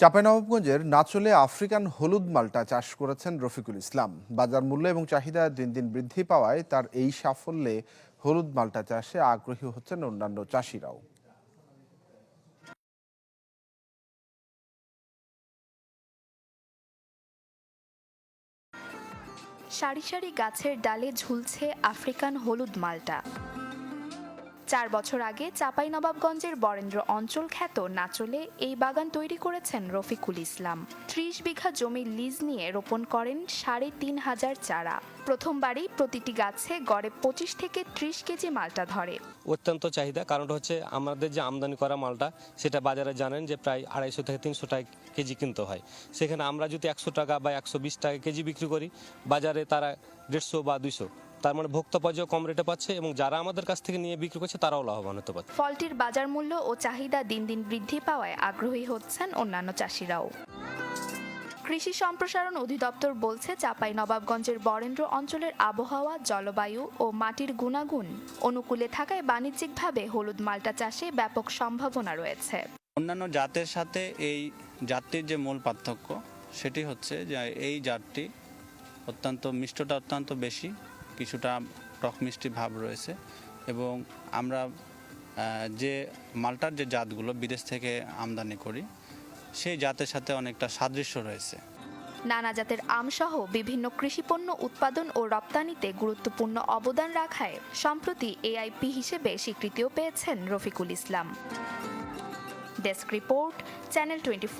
চাঁপাইনবাবগঞ্জের নাচলে আফ্রিকান হলুদ মালটা চাষ করেছেন রফিকুল ইসলাম। বাজার মূল্য এবং চাহিদা দিন দিন বৃদ্ধি পাওয়ায় তার এই সাফল্যে হলুদ মালটা চাষে আগ্রহী হচ্ছেন অন্যান্য চাষিরাও। সারি সারি গাছের ডালে ঝুলছে আফ্রিকান হলুদ মালটা। চার বছর আগে চাঁপাইনবাবগঞ্জের বরেন্দ্র অঞ্চল খ্যাত নাচলে এই বাগান তৈরি করেছেন রফিকুল ইসলাম। ত্রিশ বিঘা জমি লিজ নিয়ে রোপণ করেন সাড়ে তিন হাজার চারা। প্রথমবারই প্রতিটি গাছে গড়ে পঁচিশ থেকে ত্রিশ কেজি মালটা ধরে। অত্যন্ত চাহিদা, কারণটা হচ্ছে আমাদের যে আমদানি করা মালটা, সেটা বাজারে জানেন যে প্রায় আড়াইশো থেকে তিনশো টাকা কেজি কিনতে হয়। সেখানে আমরা যদি একশো টাকা বা একশো বিশ টাকা কেজি বিক্রি করি, বাজারে তারা দেড়শো বা দুইশো তার মানে ভোক্তা পর্যায়ে কম রেটে পাচ্ছে এবং যারা আমাদের কাছ থেকে নিয়ে বিক্রি করছে তারাও লাভবান হতে পারছে। ফলটির বাজার মূল্য ও চাহিদা দিন দিন বৃদ্ধি পাওয়ায় আগ্রহী হচ্ছেন অন্যান্য চাষিরাও। কৃষি সম্প্রসারণ অধিদপ্তর বলছে চাপাই নবাবগঞ্জের বরেন্দ্র অঞ্চলের আবহাওয়া জলবায়ু ও মাটির গুণাগুণ অনুকূলে থাকায় বাণিজ্যিকভাবে হলুদ মালটা চাষে ব্যাপক সম্ভাবনা রয়েছে। অন্যান্য জাতের সাথে এই জাতটির যে মূল পার্থক্য সেটি হচ্ছে যে এই জাতটি অত্যন্ত মিষ্টটা অত্যন্ত বেশি। কিছুটা টক মিষ্টি ভাব রয়েছে এবং আমরা যে মালটার যে জাতগুলো বিদেশ থেকে আমদানি করি, সেই জাতের সাথে অনেকটা সাদৃশ্য রয়েছে। নানা জাতের আমসহ বিভিন্ন কৃষিপণ্য উৎপাদন ও রপ্তানিতে গুরুত্বপূর্ণ অবদান রাখায় সম্প্রতি এআইপি হিসেবে স্বীকৃতিও পেয়েছেন Rafiqul Islam. Desk report, channel twenty